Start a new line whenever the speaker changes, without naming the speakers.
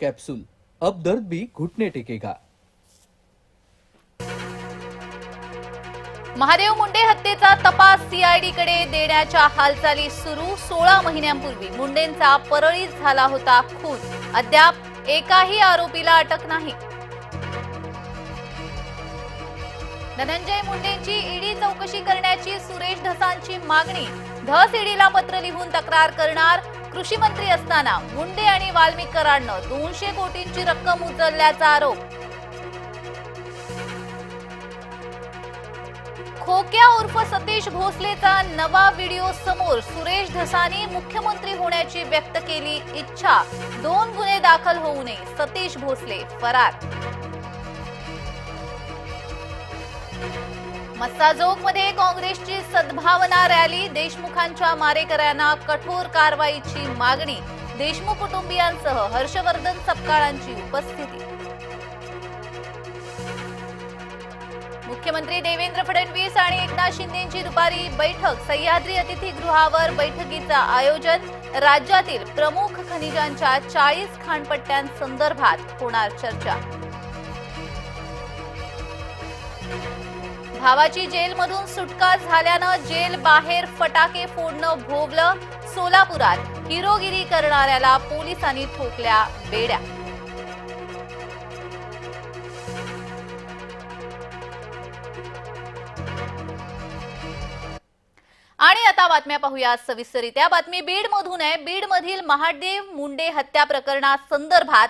Capsule अब दर्द भी घुटने टेकेगा।
महादेव मुंडे हत्येचा तपास सीआयडीकडे देण्याच्या हालचाली सुरू सोळा महिन्यांपूर्वी. मुंडेंचा परळीत झाला होता खून. अद्याप एकाही आरोपीला अटक नाही. धनंजय मुंडेंची ईडी चौकशी करण्याची सुरेश धसांची मागणी. धस ईडीला पत्र लिहून तक्रार करणार कृषी मंत्री असताना मुंडे आणि वाल्मिक कराडनं दोनशे कोटींची रक्कम उचलल्याचा आरोप. खोक्या उर्फ सतीश भोसलेचा नवा व्हिडिओ समोर सुरेश धसानी मुख्यमंत्री होण्याची व्यक्त केली इच्छा. दोन गुन्हे दाखल होऊ नये सतीश भोसले फरार मस्साजोगमध्ये काँग्रेसची सद्भावना रॅली देशमुखांच्या मारेकऱ्यांना कठोर कारवाईची मागणी देशमुख कुटुंबियांसह हर्षवर्धन सपकाळांची उपस्थिती. मुख्यमंत्री देवेंद्र फडणवीस आणि एकनाथ शिंदेची दुपारी बैठक सह्याद्री अतिथीगृहावर बैठकीचं आयोजन राज्यातील प्रमुख खनिजांच्या चाळीस खाणपट्ट्यांसंदर्भात होणार चर्चा. भावाची जेलमधून सुटका झाल्यानं जेल बाहेर फटाके फोडणं भोवलं. सोलापुरात हिरोगिरी करणाऱ्याला पोलिसांनी ठोकल्या बेड्या. आणि आता बातम्या पाहूया सविस्तरित्या. बातमी बीड मधून आहे. बीड मधील महादेव मुंडे हत्या प्रकरणासंदर्भात